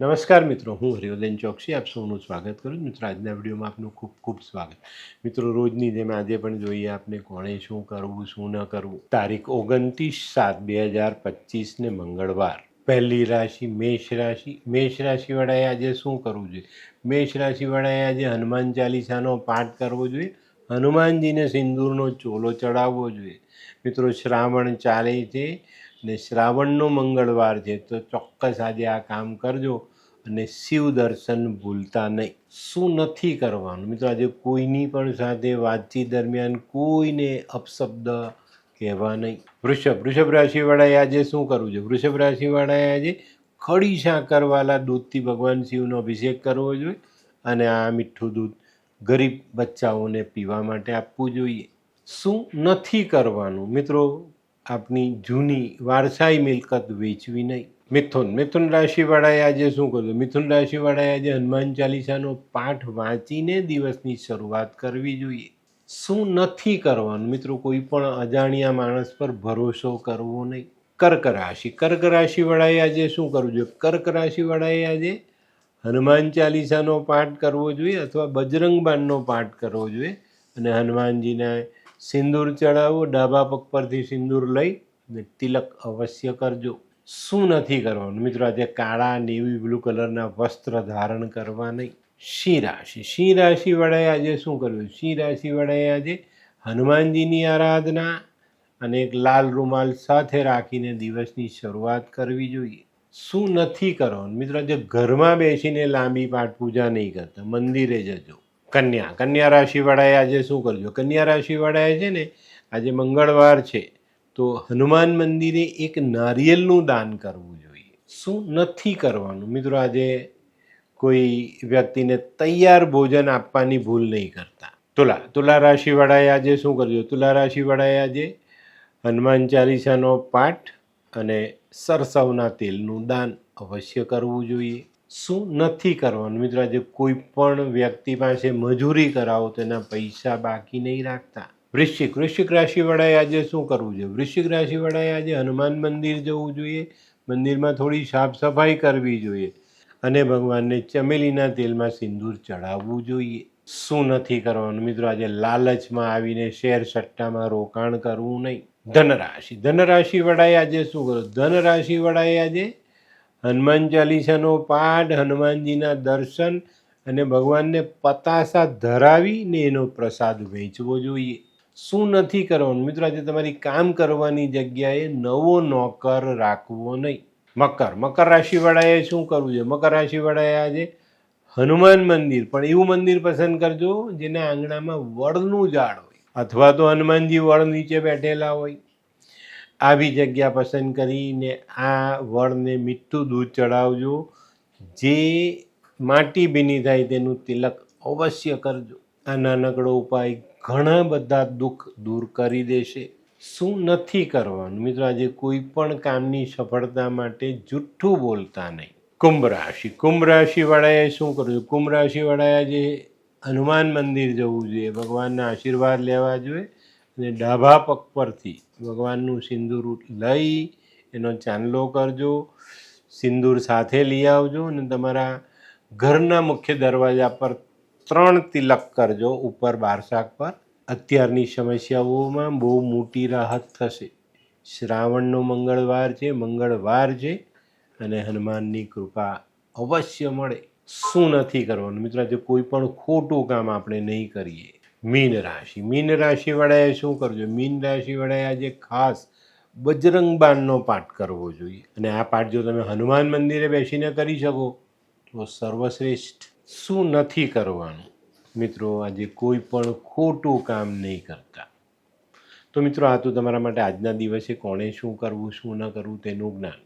નમસ્કાર મિત્રો, હું હરિવર્ધન ચોકસી, આપ સૌનું સ્વાગત કરું છું. મિત્રો, આજના વિડીયોમાં આપનું ખૂબ ખૂબ સ્વાગત. મિત્રો, રોજની જેમ આજે પણ જોઈએ આપને કોણે શું કરવું, શું ન કરવું. તારીખ ઓગણત્રીસ સાત બે હજાર પચીસને મંગળવાર. પહેલી રાશિ મેષ રાશિ. મેષ રાશિવાળાએ આજે શું કરવું જોઈએ? મેષ રાશિવાળાએ આજે હનુમાન ચાલીસાનો પાઠ કરવો જોઈએ. હનુમાનજીને સિંદૂરનો ચોલો ચડાવવો જોઈએ. મિત્રો, શ્રાવણ ચાલે છે. ને શ્રાવણનો મંગળવાર છે તો ચોક્કસ આજે આ કામ કરજો અને શિવ દર્શન ભૂલતા નહીં. શું નથી કરવાનું? મિત્રો, આજે કોઈની પણ સાથે વાતચીત દરમિયાન કોઈને અપશબ્દ કહેવા નહીં. વૃષભ વૃષભ રાશિવાળાએ આજે શું કરવું છે? વૃષભ રાશિવાળાએ આજે ખડી સાકરવાળા દૂધથી ભગવાન શિવનો અભિષેક કરવો જોઈએ અને આ મીઠું દૂધ ગરીબ બચ્ચાઓને પીવા માટે આપવું જોઈએ. શું નથી કરવાનું? મિત્રો આપની જૂની વારસાઈ મિલકત વેચવી નહીં. મિથુન મિથુન રાશિવાળાએ આજે શું કર્યું? મિથુન રાશિવાળાએ આજે હનુમાન ચાલીસાનો પાઠ વાંચીને દિવસની શરૂઆત કરવી જોઈએ. શું નથી કરવાનું? મિત્રો, કોઈ પણ અજાણ્યા માણસ પર ભરોસો કરવો નહીં. કર્ક રાશિ. કર્ક રાશિવાળાએ આજે શું કરવું જોઈએ? કર્ક રાશિવાળાએ આજે હનુમાન ચાલીસાનો પાઠ કરવો જોઈએ અથવા બજરંગ બાણનો પાઠ કરવો જોઈએ અને હનુમાનજીને સિંદૂર ચડાવો, ડાબા પગ પરથી સિંદૂર લઈ અને તિલક અવશ્ય કરજો. શું નથી કરવાનું? મિત્રો, આજે કાળા નેવી બ્લુ કલરના વસ્ત્ર ધારણ કરવા નહીં. સિંહ રાશિ? સિંહ રાશિવાળાએ આજે શું કરવું? સિંહ રાશિવાળાએ આજે હનુમાનજીની આરાધના અને એક લાલ રૂમાલ સાથે રાખીને દિવસની શરૂઆત કરવી જોઈએ. શું નથી કરવાનું? મિત્રો, આજે ઘરમાં બેસીને લાંબી પાઠ પૂજા નહીં કરતા. મંદિરે જજો. કન્યા. કન્યા રાશિવાળાએ આજે શું કરજો? કન્યા રાશિવાળાએ છે ને, આજે મંગળવાર છે, તો હનુમાન મંદિરે એક નારિયેલનું દાન કરવું જોઈએ. શું નથી કરવાનું? મિત્રો, આજે કોઈ વ્યક્તિને તૈયાર ભોજન આપવાની ભૂલ નહીં કરતા. તુલા તુલા રાશિવાળાએ આજે શું કરજો? તુલા રાશિવાળાએ આજે હનુમાન ચાલીસાનો પાઠ અને સરસવના તેલનું દાન અવશ્ય કરવું જોઈએ. શું નથી કરવાનું? મિત્રો, આજે કોઈ પણ વ્યક્તિ પાસે મજૂરી કરાવો તો એના પૈસા બાકી નહીં રાખતા. વૃશ્ચિક વૃશ્ચિક રાશિવાળાએ આજે શું કરવું જોઈએ? વૃશ્ચિક રાશિવાળાએ આજે હનુમાન મંદિર જવું જોઈએ. મંદિરમાં થોડી સાફ સફાઈ કરવી જોઈએ. અને ભગવાનને ચમેલીના તેલમાં સિંદૂર ચડાવવું જોઈએ. શું નથી કરવાનું? મિત્રો, આજે લાલચમાં આવીને શેર સટ્ટામાં રોકાણ કરવું નહીં. ધનરાશિ ધનરાશિ વડાએ આજે શું કરવું ધનરાશિ વડાએ આજે હનુમાન ચાલીસાનો પાઠ, હનુમાનજીના દર્શન અને ભગવાનને પતાસા ધરાવીને એનો પ્રસાદ વેચવો જોઈએ. શું નથી કરવાનું? મિત્રો, આજે તમારી કામ કરવાની જગ્યાએ નવો નોકર રાખવો નહીં. મકર. મકર રાશિવાળાએ શું કરવું છે મકર રાશિવાળાએ આજે હનુમાન મંદિર. પણ એવું મંદિર પસંદ કરજો જેના આંગણામાં વડનું ઝાડ હોય. અથવા તો હનુમાનજી વડ નીચે બેઠેલા હોય. આવી જગ્યા પસંદ કરીને આ વડને મીઠું દૂધ ચડાવજો જે માટી ભીની થાય તેનું તિલક અવશ્ય કરજો. આ નાનકડો ઉપાય ઘણા બધા દુઃખ દૂર કરી દેશે. શું નથી કરવાનું? મિત્રો, આજે કોઈ પણ કામની સફળતા માટે જુઠ્ઠું બોલતા નહીં. કુંભ રાશિ. કુંભ રાશિવાળાએ શું કરવું કુંભ રાશિવાળાએ આજે હનુમાન મંદિર જવું જોઈએ. ભગવાનના આશીર્વાદ લેવા જોઈએ અને ડાભા પગ પરથી ભગવાનનું સિંદૂર લઈ, એનો ચાંદલો કરજો, સિંદૂર સાથે લઈ આવજો અને તમારા ઘરના મુખ્ય દરવાજા પર ત્રણ તિલક કરજો ઉપર બારશાક પર. અત્યારની સમસ્યાઓમાં બહુ મોટી રાહત થશે. શ્રાવણનો મંગળવાર છે મંગળવાર છે અને હનુમાનની કૃપા અવશ્ય મળે. શું નથી કરવાનું? મિત્રો, આજે કોઈ પણ ખોટું કામ આપણે નહીં કરીએ. મીન રાશિ. મીન રાશિવાળાએ શું કરવું મીન રાશિવાળાએ આજે ખાસ બજરંગ બાણનો પાઠ કરવો જોઈએ. અને આ પાઠ જો તમે હનુમાન મંદિરે બેસીને કરી શકો, તો સર્વશ્રેષ્ઠ શું નથી કરવાનું? મિત્રો, આજે કોઈ પણ ખોટું કામ નહીં કરતા. તો મિત્રો, આ તો તમારા માટે આજના દિવસે કોણે શું કરવું, શું ન કરવું તેનું જ્ઞાન.